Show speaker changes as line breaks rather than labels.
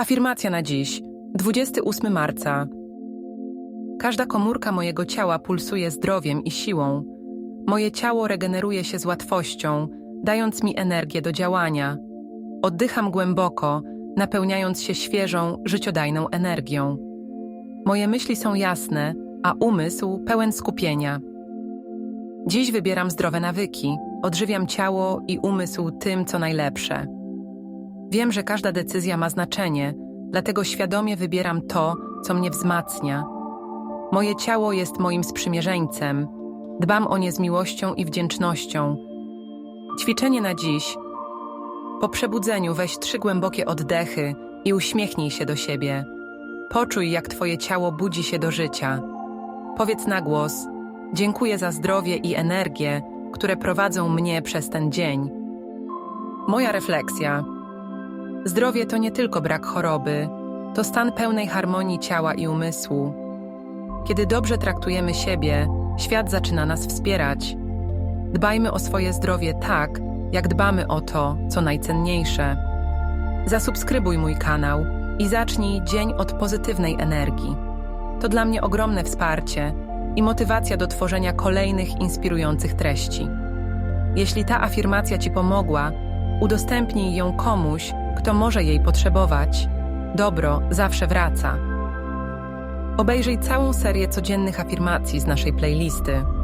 Afirmacja na dziś, 28 marca. Każda komórka mojego ciała pulsuje zdrowiem i siłą. Moje ciało regeneruje się z łatwością, dając mi energię do działania. Oddycham głęboko, napełniając się świeżą, życiodajną energią. Moje myśli są jasne, a umysł pełen skupienia. Dziś wybieram zdrowe nawyki, odżywiam ciało i umysł tym, co najlepsze. Wiem, że każda decyzja ma znaczenie, dlatego świadomie wybieram to, co mnie wzmacnia. Moje ciało jest moim sprzymierzeńcem. Dbam o nie z miłością i wdzięcznością. Ćwiczenie na dziś. Po przebudzeniu weź trzy głębokie oddechy i uśmiechnij się do siebie. Poczuj, jak twoje ciało budzi się do życia. Powiedz na głos: Dziękuję za zdrowie i energię, które prowadzą mnie przez ten dzień. Moja refleksja. Zdrowie to nie tylko brak choroby, to stan pełnej harmonii ciała i umysłu. Kiedy dobrze traktujemy siebie, świat zaczyna nas wspierać. Dbajmy o swoje zdrowie tak, jak dbamy o to, co najcenniejsze. Zasubskrybuj mój kanał i zacznij dzień od pozytywnej energii. To dla mnie ogromne wsparcie i motywacja do tworzenia kolejnych inspirujących treści. Jeśli ta afirmacja Ci pomogła, udostępnij ją komuś, kto może jej potrzebować. Dobro zawsze wraca. Obejrzyj całą serię codziennych afirmacji z naszej playlisty.